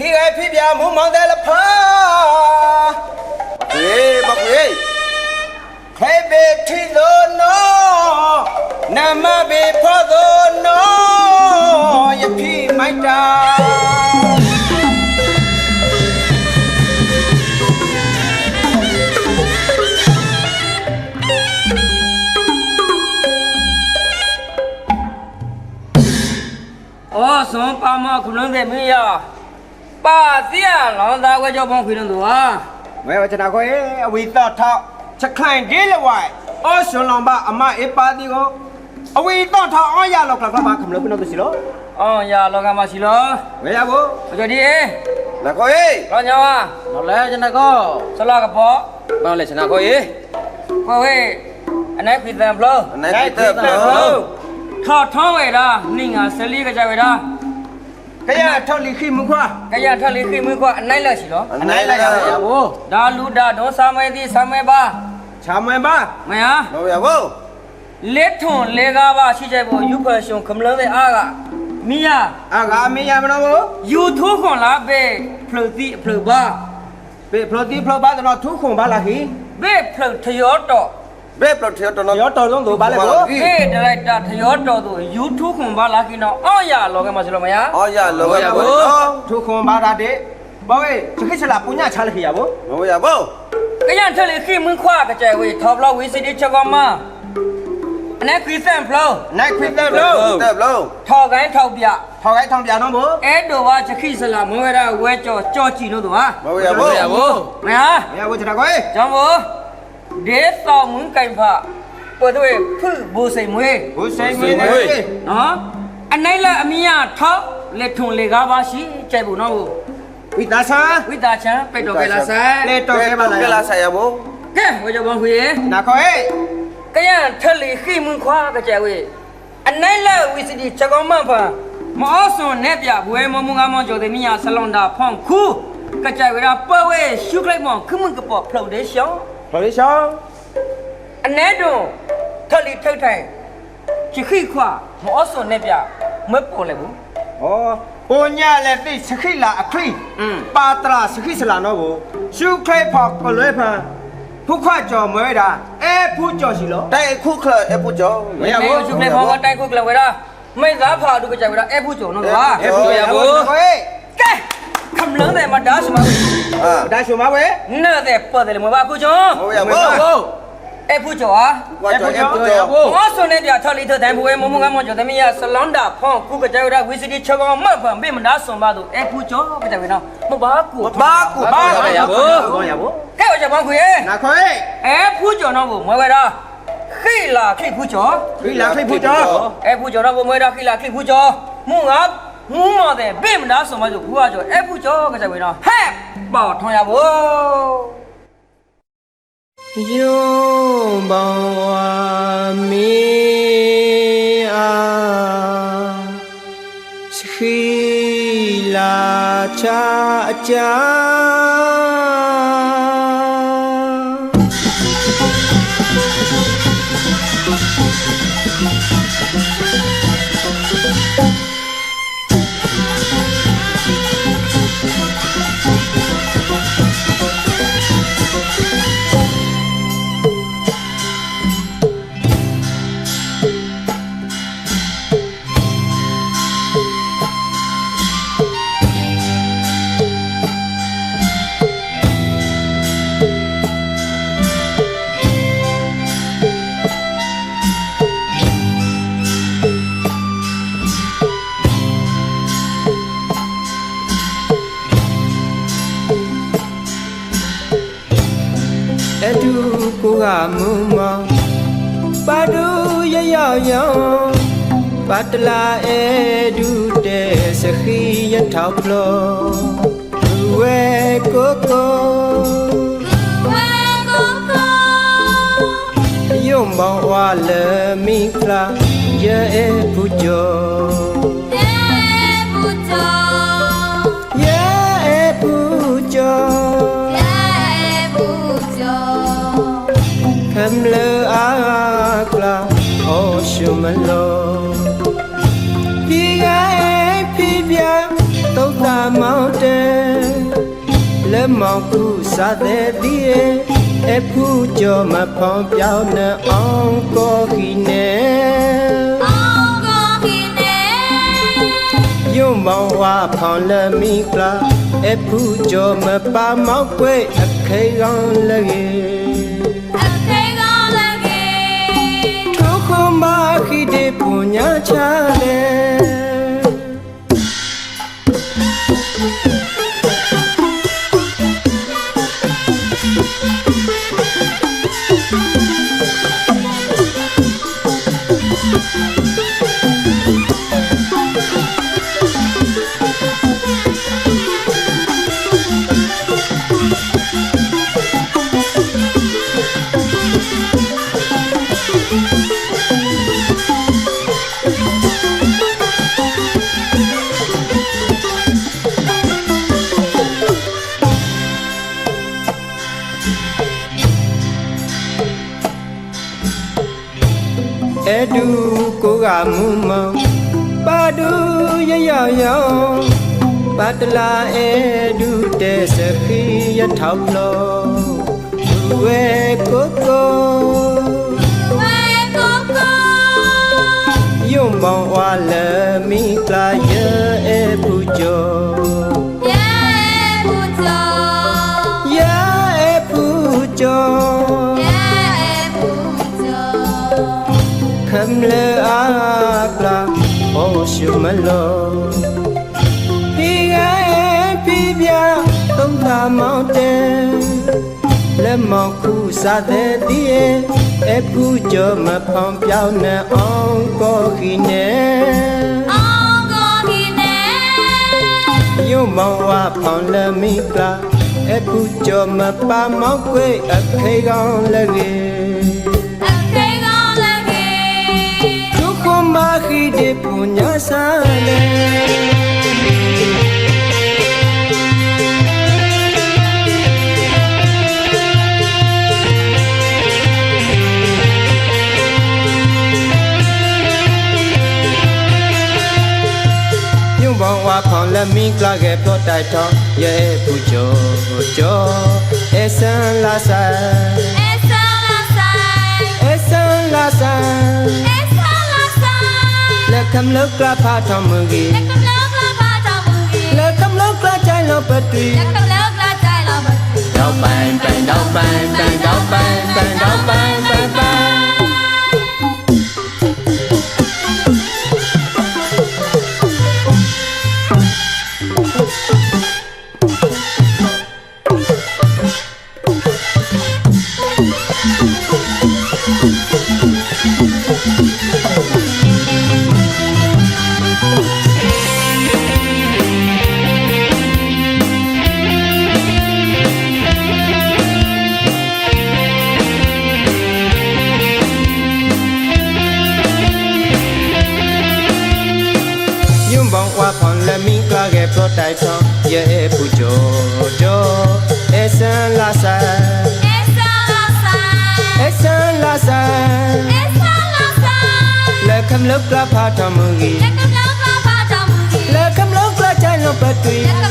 ဖိခဲဖိပြမုံမောင်တယ်လဖာဘေးဘဘေးခဲဘေထီသောနောနမဘေဖောသောနောယဖိမိုက်တာအော်ဆုံးပါမခုလုံးတဲ့မင်းရ ပါစီရလောင်းသားကွဲကြောပေါင်းခွေလုံးသူဟာမဲဝချနာကိုအဝီတထောက်ချက်ခိုင်ဒီလဝိုင်အောရှင်လောင်ပါအမအေးပါတီကိုအဝီတထောက်အောရလောက်ခလာပါခမလို့ပြတော့စီလို့အော်ရလောကမရှိလို့မဲရဘူးအကြဒီအေးနကိုေးရောညောဟာနော်လဲချနာကိုဆလကပေါ့ဘောင်းလဲချနာကိုေးဟောဝေးအနိုင်ဖိသံဘလောအနိုင်ဖိသံဘလောထောက်ထောင်းဝေတာနင်းငါဆလီကကြဝေတာ ခရထော်လီခိမခွာကရထလေးသိမှုကအနိုင်လက်ရှိနော်အနိုင်လိုက်ရပါဘူးဒါလူဒါဒေါ်စာမဲတိစာမဲပါချာမွန်ပါမယားတော့ရပါဘူးလက်ထွန်လေကားပါရှိကြဖို့ယူဖန်ရှင်ခမလန်းတဲ့အားကမိယာအာဂါမီရမနော်ဘူးယူထိုးခွန်လာပဲဖလုတ်တိအဖလုတ်ပါ ပေဖလိုတီဖလိုပါတော့ထူးခွန်ပါလားခိ ဘေဖလုတ်ထယောတော့ ဘယ်ပロတေတော်နော်ရောတော်ဆုံးတို့ပါလေကိုပဲဒရိုက်တာထယောတော့သူယူထိုးခွန်ပါလာကိနော်အော်ရလောကမှာဆိုလို့မရအော်ရလောရဘုထုခုံပါတာတဲ့ဘောဝေစခိချလာပုညချလခိရဘူးဘုရားဘုကရန်ထလေခိမခွာကကြဲဝေထောဘလဝေစီဒီချက်ကောမအနေခရစ်စန်ဖလောနိုင်ခွစ်တယ်လို့တက်ဘလို့ထောကိုင်းထောက်ပြထောက်ခိုင်းထောင်ပြတော့ဘူးအဲ့ဒိုဝါချခိစလာမဝဲရဝဲကြောကြောကြည့်လို့သူဟာဘုရားဘုရဘူးမရဝဲဝချနာကိုကျောင်းဘော ဒေသောမွန်းကင်ဖာပတ်တွေဖုဘူစိန်မွေဘူးဆိုင်မင်းနေနော်အနိုင်လာအမီယာထောက်လက်ထုံလေကားပါရှိကြိုက်ဘူးနော်ဝိတာဆာဝိတာချံပိတ်တော်ကလာဆိုင်လေတော့ခဲပါကလာလားဆိုင်ရဘုကဲဝေကြဘွန်ခွေနာခွေကရန်ထက်လေခိမွန်းခွာကကြဲဝေအနိုင်လာဝီစီဒီချက်ကောင်းမဖာမအောဆွန်နဲ့ပြဘွဲမမုံငါမောကျော်တဲ့မိယာဆလွန်တာဖောင်းခုကကြဲဝေရာပဝဲရှုခလိုက်မောင်ခမွန်ကပေါ်ဖလုတ်ဒေရှောင်း ခလေးရှောင်းအနဲတွန်ထက်လီထိတ်ထိုင်ချခိခွာမောစွန်နဲ့ပြမွဲပေါ်လေဘူးဩပိုညလည်းတိစခိလာအခိပါတရာစခိစလာနော်ကိုရှုခဲဖောက်ကလွဲဖန်ဖုခွကြော်မွဲတာအဲဖုကြော်စီလို့တိုက်ခုခလအဲဖုကြော်မရဘူးရှုခဲဖောက်ကတိုက်ခုခလဝဲတာမိသားဖာတို့ကကြွယ်တာအဲဖုကြော်နော်ကွာအဲဖုကြော်ရဘူးကဲ ခမလန်းတယ်မဒါစမအာဒါရှုံမဝဲနဲ့တဲ့ပတ်တယ်မပါဖူးကျော်ဟိုရဘောအဲ့ဖူးကျော်ဟာကွာကျော်အပူကျော်ဘောဆွန်နေပြထော်လီထတဲ့ဘွေမမငါမကျော်တမီးရဆလွန်ဒါဖုန်ခုကကြွယ်တာဝီစီတီချောကောင်မဖန်ဘေမဒါဆွန်ပါတို့အဲ့ဖူးကျော်ကကြွယ်နော်မပါကူဘာကူဘာရဘောဘောရဘောကဲဝကြဘောင်းခွေနာခွဲအဲ့ဖူးကျော်နော်ကိုမွဲဝဲတာခိလာခိဖူးကျော်ဒီလာခိผู้ကြော်အဲ့ဖူးကျော်တော့ကိုမွဲတာခိလာခိဖူးကျော်မှုငါ မှုမတဲ့ဘေမဒါဆွန်ပါတို့ဖူးကျော်အဲ့ဖူးကျော်ကကြွယ်နော်ဟဲ့ပေါ်ထွန်ရဘောယုံဘောင်ဝါမီအာစခိလာချာအကြာ ကိုကမူမောင်ပါဒူရရောက်ရောင်ပါတလာအဲဒူတဲ့စခိရထောက်ဖလို့ဝဲကိုကိုယုံမောင်ဝါလမိခလာရဲ့အဖူကျော် shumalo Pi ga pi bia to ta mau te Le mau ku sa de di e e phu jo ma phong piao na ong ko ki ne Yo mau wa phong le mi kla e phu jo ma pa mau kwe a khai gong le မခိတေပုညချလေ edu kuga ba badu ya ya ya patla edu te sakhi ya thaplo we koko Yung bong wa le mi tla ye e bu jo Ye e bu jo Ye e bu jo ခိရထောက်လို့ဝဲကိုကိုယုံမောင်ဝါလမိကလာရဲ့အပူကျော်ရဲ့အပူကျော် khâm lơ ác la ô siêu mà lo đi gai đi bia tông ta mau tê lê mau khu sa thế đi e phu cho mà phong piao nè ông có khi nè yêu mau wa phong lê mi kla e phu hamba hidup punya sadar phong la mi kla ge po tai thong ye pu jo jo e san la sa. E san la sa. E san la sa. လက်ခမလောက်ကဖာထောင်မူကြီးလက်ခမလောက်ကချိုင်လောပတ်တီတော့ပိုင်ပိုင်တော့ပိုင်ပိုင်တော့ပိုင်ပိုင်တော့ပိုင် but we yeah.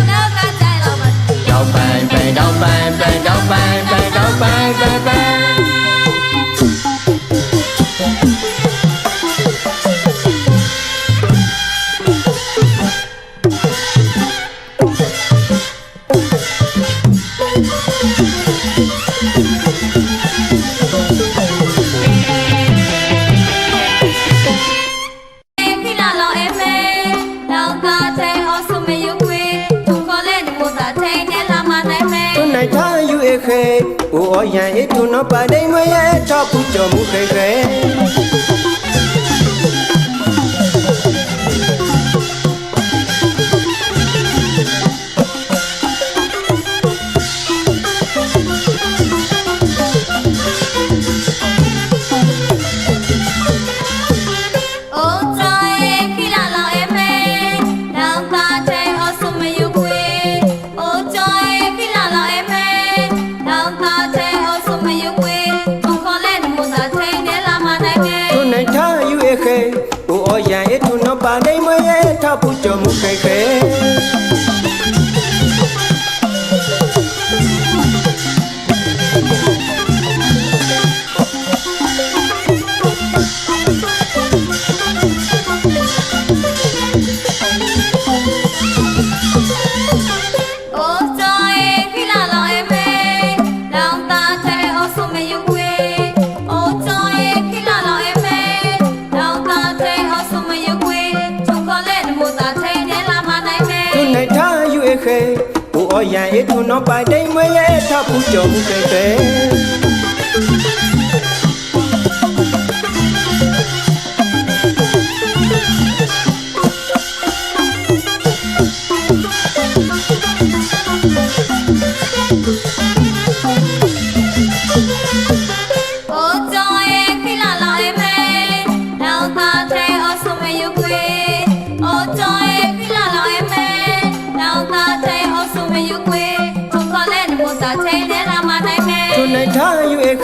တော့ရန်အေးသူနောက်ပိုင်တိမ်မွေးရဲ့ထပ်ဘူးကြော်ဘူးပဲ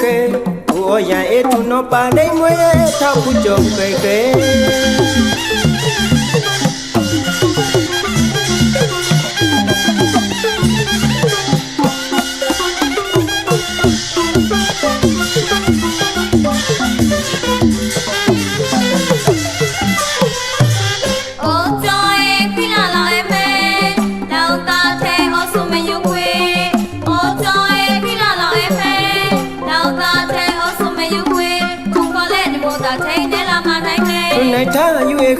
ke Oya etu no pa dei moe tau ku chok ke ke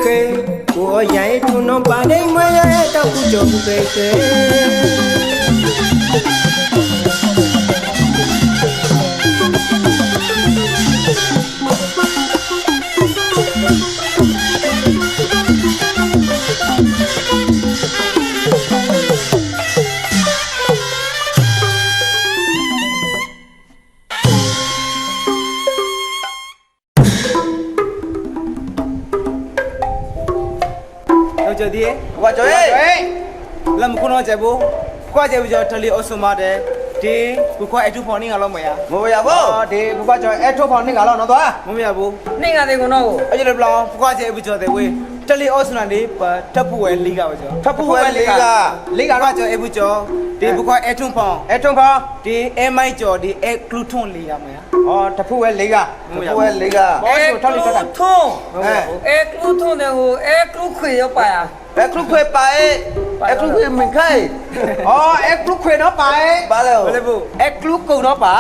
ke của dạy tu nó ba đây mới ta cũng chồng về ke လက်မခုနောချက်ဘူးကွာချက်ဘူးကျော်ထလီအဆုမတဲ့ဒီကိုကွာအထူဖော်နေငါလောက်မရမမရဘူးဒီကိုကွာကျော်အထူဖော်နေငါလောက်နော်သွားမမရဘူးနေငါတဲ့ကုန်းတော့အကြည့်လို့ပလောင်ကွာချက်ဘူးကျော်တဲ့ဝေး တလီအော်စနာဒီတပ်ပူဝဲလီဂါပဲကျော်တပ်ပူဝဲလီဂါလီဂါတော့ကျော်အပူကျော်ဒီဘကွာအဲထွန်းဖောင်းအဲထုံဖောင်းဒီအဲမိုက်ကျော်ဒီအဲကလူထွန်းလီဂါမယာအော်တဖူဝဲလေးကတဖူဝဲလေးကဘောဆိုထောက်လိုက်တာထုံးအဲအဲကလူထုံးတယ်ဟိုအဲကလူခွေရောပါရအဲခလုခွေပါအဲအဲခလုခွေမင်ခိုင်အော်အဲကလူခွေတော့ပါအဲပါလေဘယ်လိုအဲကလူကုံတော့ပါ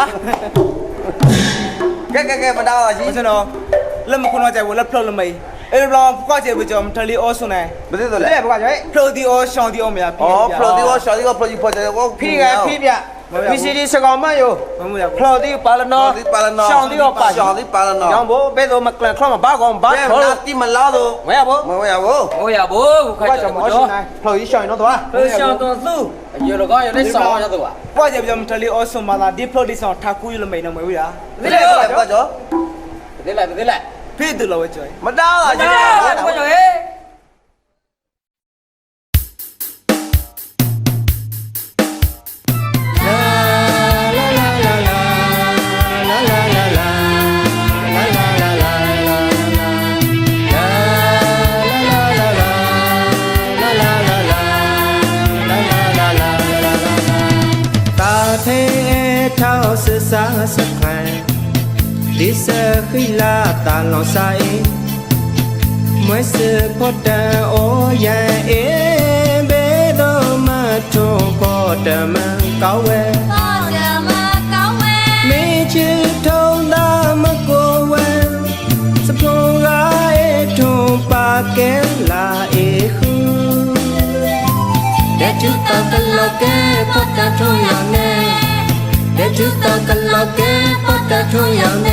ကဲကဲကဲမတော်ကြီးဘယ်စနော်လက်မခုနော်ကြိုင်ဝလက်ဖလော့လမေး အဲ့လောဘကွာကြပဲကျော်တလီအော်စနေဘယ်လိုလဲလဲဘကွာကြိုင်ဖလိုဒီအော်ရှောင်းဒီအော်မယာအော်ဖလိုဒီဝါရှာဒီဝါဖလိုဒီဖော်တယ်ကိုဖိကဖိပြပီစီဒီစကောင်မယောမမှုရဖလိုဒီပါလနော်ရှောင်းဒီပါလနော်ကြောင်ဘိုးဘဲတော့မကလန်ခလမဘာကောင်ဘာဘယ်ခေါ်နာလို့တိမလာတော့မရဘူးမဝရဘူးဟိုရဘိုးခါကွာကြကြောင်မောတော့ရှင်နိုင်ဖလိုကြီးရှောင်းနော်တော့ဟိုရှောင်းတော်သူရေတော့ကောင်းရတဲ့ဆောင်းရတော့ကွာကွာကြပဲမတလီအော်စမလာဒီဖလိုဒီဆောင်ထာကူရလမေးနော်မဝရဒီလေဘာကြောဒီလိုက်ဒီလိုက် ဖိတူလောကျော်မတော်လားအာကြီးဘာကြောဟဲ့တာသေးထောက်ဆဆစခိုင် ဒီစခိလာတာလောဆိုင်မွေစဖို့တန်အိုရဲ့အေဘေတော်မထုံဖို့တမန်ကောင်းဝဲပေါ်ကြမကောင်းဝဲမင်းချစ်ထုံးတာမကိုဝဲစပူရာအေထုံပါကဲလာအေခူတဲ့ချူတကလောကဲပတ်တာထုံးရနေတဲ့ချူတကလောကဲပတ်တာထုံးရနေ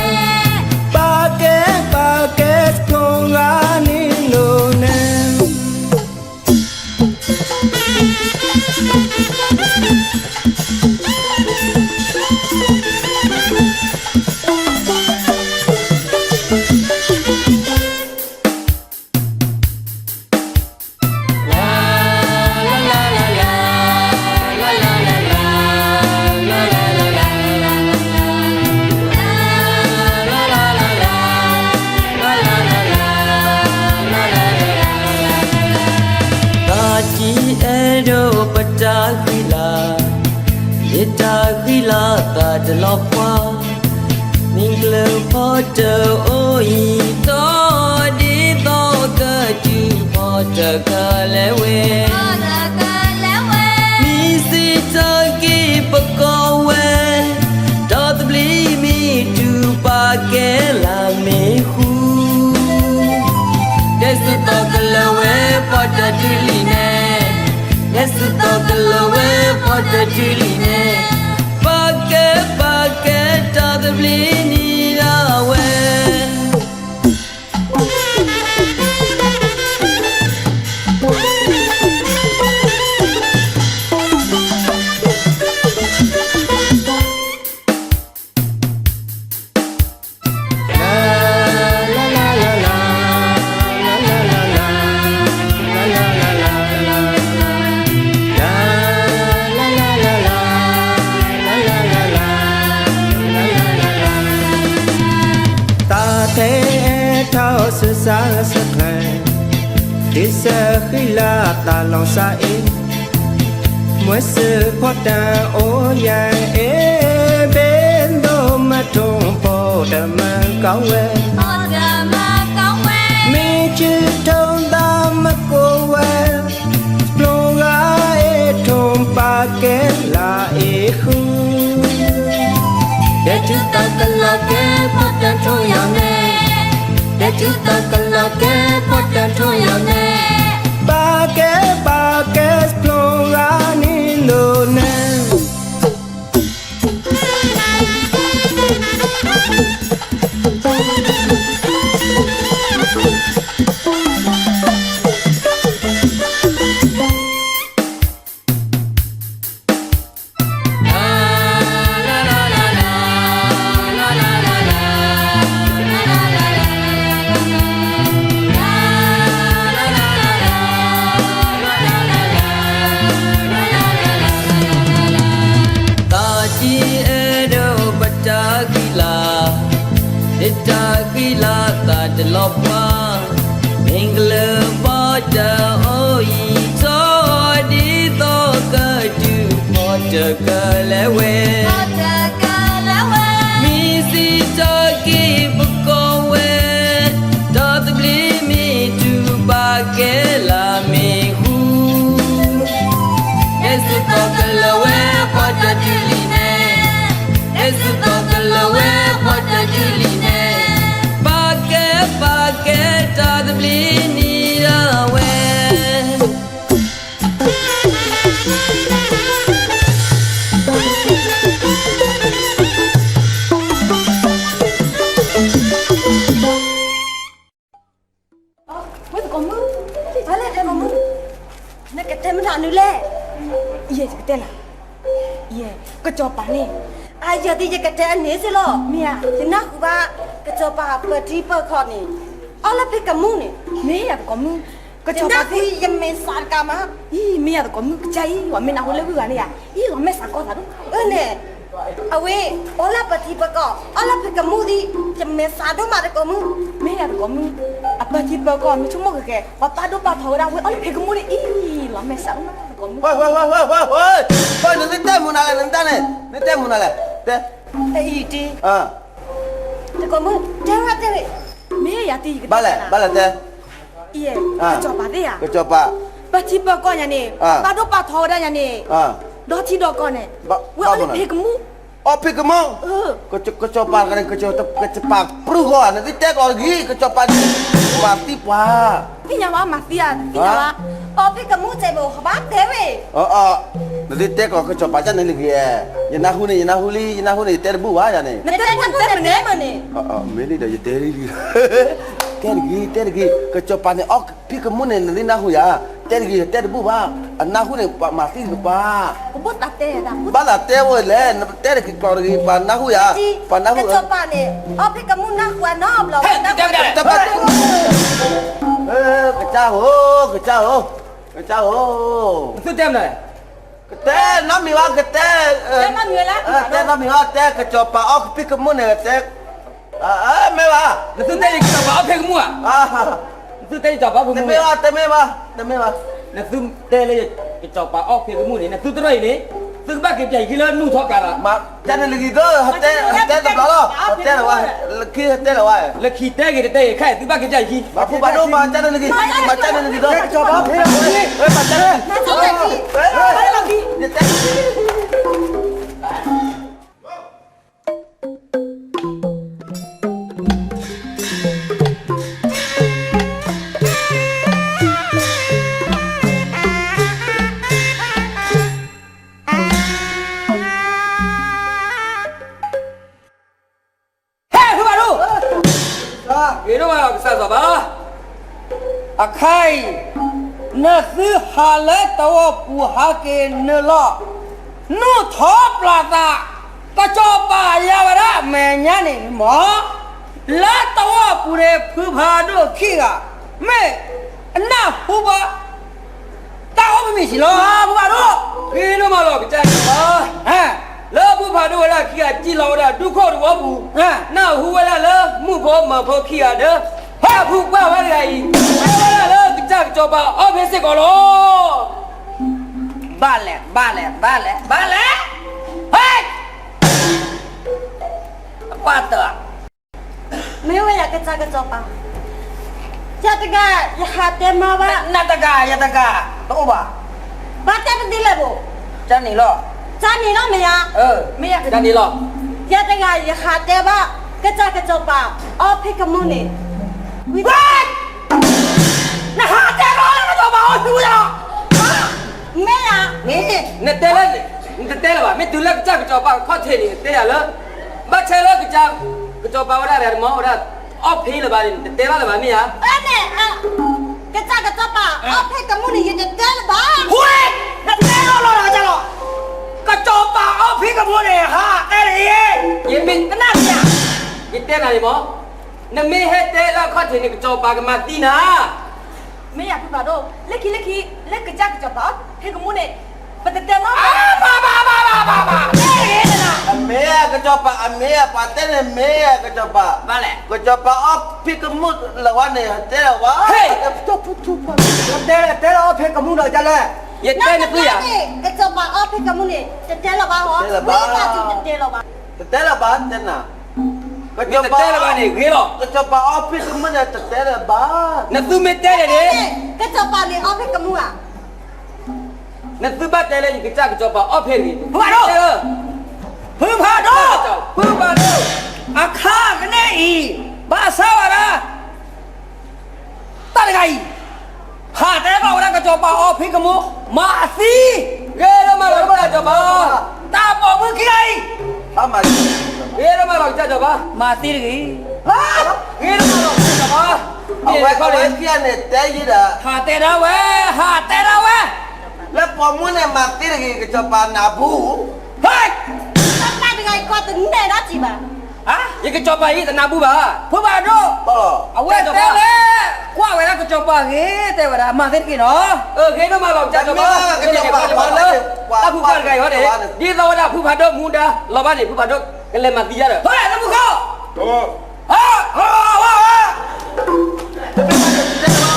မင်္ဂလဖို့တောအိုဤတော်ဒီတော်ကကျူဖို့တကလည်းဝဲပေါ်ကြကလည်းဝဲမိစီတကိပကောဝဲတော်တပလီမီတူပါကဲလာမေခု Desu to kalawe pada diline Desu to kalawe pada diline Pake pake ta de blini gawe ထုံးရနေတဲ့ချစ်တကလာကဲပတ်တထုံးရနေပါကဲပါ တိယကတဲနေစလို့မယာဒီနာကူပါကကြောပါပတိပခေါနေအလဖိကမှုနေမေရကောမကကြောပါဒီယမေစာကမဤမေရကောမကချိုင်ဝမေနာဟိုလေကူကနေရဤဝမေစာကောတာတော့အဲအဝေးအလပတိပကောအလဖိကမှုဒီယမေစာတော့မာကောမမေရကောမအပတိပကောမချုံမကကဲဝပါတော့ပါထောရာဝေအလဖိကမှုဒီဤလမေစာကောမဝဲဝဲဝဲဝဲဝဲဝဲဝဲနေတက်မနာလဲနေတက်နေနေတက်မနာလဲ တဲအေးတီအာတကမဒါရတဲ့မေရတီဘာလဲဘာလဲတဲအေးကြောပါတဲ့ရကြောပါပတိပကောညာနေပါတော့ပါထော်ရညာနေအာဒေါ်တီဒေါ်ကောနေဝဲအဖေကမူအဖေကမူကချကချပါကနေကချတကချပါပရုကောနေတိတက်အော်ဂီကချပါပါတိပါပညာမမစီယာပညာမအဖေကမူတဲ့ဘောဘာတဲ့ဝဲအော်အော် Jadi teh kalau kecopacan nanti dia. Ya nahu ni, ya nahu li, ya nahu ni teh bu wah ya ni. Nanti kan teh mana mana? oh, ini dah jadi teh li. Teh lagi, teh lagi kecopacan ni. ok, pi kamu ni nanti nahu ya. Teh lagi, teh bu wah. Nahu ni pak mati lupa. Kebut lah teh dah. Bala teh boleh le. Teh lagi kalau lagi pak nahu ya. Pak nahu. Kecopacan ni. Oh, pi kamu nahu nom lah. Hei, tidak tidak. Eh, kacau, kacau, kacau. Itu teh mana? แต่น้ำมีว่าก็แต่เออแต่น้ำมีว่าแต่น้ำมีว่าแต่กระจอบปลาออกปิกมุ่นเนี่ยแต่เออไม่ว่าตุ้เต้กระจอบปลาออกเพลงมั่วอ่าตุ้เต้กระจอบปลาเพลงมั่วแต่ไม่ว่าแต่ไม่ว่าแต่ไม่ว่าเนี่ยตุ้เต้เลยกระจอบปลาออกเพลงมั่วเนี่ยตุ้เต้เลยนี่ตุ้บ้าเก็บใหญ่กี่เลิศนู่นทอกันอ่ะมาแต่ในลีดเดอร์เต้เต้ตบปลาหรอ Tela wa, kia tela wa. Leki tegi tegi kai tiba kerja hi. Bapu bado macam lagi, macam lagi dong. Coba. Eh macam. Macam lagi. Macam lagi. အခိုင်နသဟာလက်တော့ပူဟာကေနလောနုထောပလာတာကကြောပါရဝရမေညာနေမောလာတော့ပူတဲ့ဖူဖာတို့ခိကမဲအနာဟူပါတာဟုတ်မမရှိလို့ဟာဘူပါတို့ခေလို့မလို့ကြက်ပါဟမ်လောဘူဖာတို့ရခိကကြည်လောရဒုက္ခတော့ဘူးဟမ်နာဟူဝလာလမှုဖို့မဖို့ခိရတ ya phuk ba wa ga yi ba la lo ta cho ba o be se ko lo Vale, vale, vale, vale. ¡Hey! Cuatro. 没有呀，个咋个做吧？呀，这个一下点嘛吧，Na ta ga ya ta ga. Lo ba. 把这个地来不？Jan ni lo. 咋你了没呀？Ờ. Me ya Jan ni lo. 呀，这个一下点吧，个咋个做吧？哦，配个木呢？喂，那哈在搞那个把我输了啊？没啦，没，那得了，那得了吧？没得了，这个叫把靠腿的得了，没车了个叫个叫把我那来毛那奥皮了吧？得了了吧？没啊？哎没啊。ကကြကကြပါအဖေကမုန်ရင်တယ်ပါဟွေနဲ့တဲလို့လာကြတော့ကကြပါအဖေကမုန်ရဟာတဲ့ရေရင်မင်းတနာပြရင်တဲနာရေမော Kacoba oh phi ka bone ha. Tere ye. Ye min Kena ya. ye tele ni mo. Na mi he tele kau cek ni kau pa ke mati na. ไม่อยากพูดแบบโดเล็กขี้เล็กขี้เล็กกระจากกระจบป่ะพี่กมูนี่ ပတတဲမ အာဘာဘာဘာဘာဘာဘာအေးလား အမေကကြောပါအမေကပါတဲ့မေကကြောပါ ဘာလဲ ကကြောပါအဖိကမှုလဝနေတဲ့ဝါ ဟေး တော့ပူတူပါ တဲတဲတော့ဖေကမှုတော့ကြလဲ ရတဲ့နေပြရ ကကြောပါအဖေကမှုနေတတဲလပါဟောတတဲလပါ တဲ့ละบาတဲ့နာက ရတဲ့တဲ့ဘာနေခေတော့ ကကြောပါအဖိကမှုနဲ့တဲ့ละบา နသူမတဲ့တယ်လေ ကကြောပါနေ အဖေကမှုอ่ะနသူဘတ်တယ်လေကြကြကြောပါအော့ဖေးပြီဘာတော့ဖူဖာတော့ဖူဖာတော့အခါကနေဤဘာသာဝရတရဂိုင်ဟာတဲ့ကောရကကြောပါအော့ဖေးကမမာစီရေရမလာ ကကြောပါတာပေါ်မခိအမရေရမလာကြကြောပါမာစီရီဟာရေရမလာကြကြောပါအဒီဝဲကောကလေပြနဲ့တဲရတာဟာတဲ့ရဝဲဟာတဲ့ရဝဲလက်ပေါ်မှုနဲ့မတိရကကြောပါနာဘူးဟဲ့တတ်တကယ်ကွာတဲ့နေတော့ကြည့်ပါ ဟာရေကကြောပါဤတနာဘူးပါဖူဖာတော့ တော့ အဝဲတဲ့လေကွာဝဲကကြောပါကေတဲ့ဝရအမသိကိနော်เออခေတော့မလောက်ကြကြောပါအခုကကြရောတယ်ဒီတော့ဒါဖူဖာတော့မူတာလောဘနေဖူဖာတော့ကလည်းမတီးရတယ်ဟုတ်တယ်သမုခော တော့ ဟာဟာဟာဟာ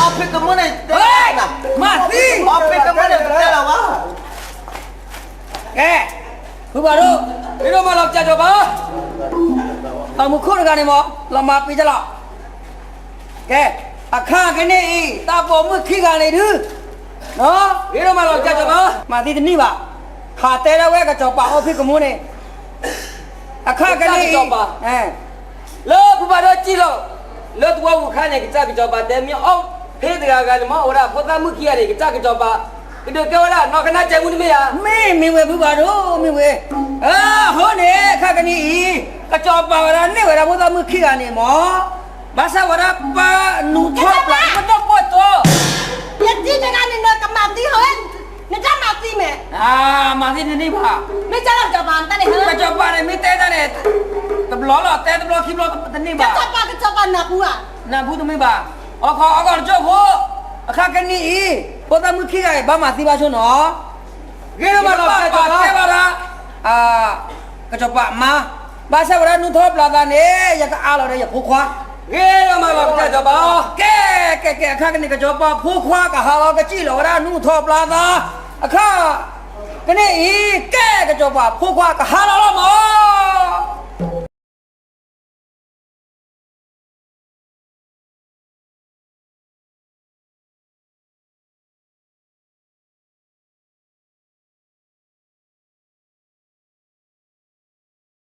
အဖိကမှုနဲ့ ဟဲ့မတီ အဖိကမှုနဲ့တဲ့ละวะ ကဲဖူဖာတော့ဒီတော့မလောက်ကြကြောပါ သမုခောကနေမလမပေးကြလောက်ကဲအခါကနေဤတာပေါ်မှုခိကနေသူနော်ဒီတော့မလောက်ကြကြောပါမတီတနိပါခါတဲရဝဲကကြောပါအော်ဖိကမုန်းနေအခါကနေကြောပါအဲလောဘဘာတော့ကြည့်လို့လောတူဝခါနေကြကြကြောပါတဲ့မြေအောင်ဖေးတရာကလည်းမဟုတ်လားဖသမှုခိရတယ်ကြကြကြောပါ ဒီတော့ကြောလားနော်ခဏကြိုင်မှုမရမင်းမင်းဝဲဘဘာတော့မင်းဝဲအာဟိုနေအခါကနေကကြောပါဝရနေဝရဖသမှုခိကနေမောဘာသာဝရပါနူထောပလာတော့ပေါ်တော့ပြတိတကနေတော့ကမတိဟောနေကြမတိမယ်အာမသိနေနေပါနေကြတော့ကြပါတနေဟောကကြောပါနေမိတဲတဲ့တဘလောလောတဲတဘလောခိဘလောတနေကပါကြောပါကကြောပါနာဘူးอ่ะနာဘူးသမီးပါအခါအခါကြောက်ဖို့အခါကနီပေါ် တမှုခိကဘာမှသိပါချုံနော်ဂေရမတော့ဆက်ပါဆက်ပါလားအာကကြောပါမဘာဆက်ဝရနုထောပလာတာနေရကအားလို့ရဖိုးခွာဂေရမတော့ဆက်ကြောပါကဲကဲကဲအခါကနီကကြောပါဖိုးခွာကဟာတော့ကကြည့်လို့ရနုထောပလာတာအခါကနေ့ဤကဲကကြောပါဖိုးခွာကဟာတော့မော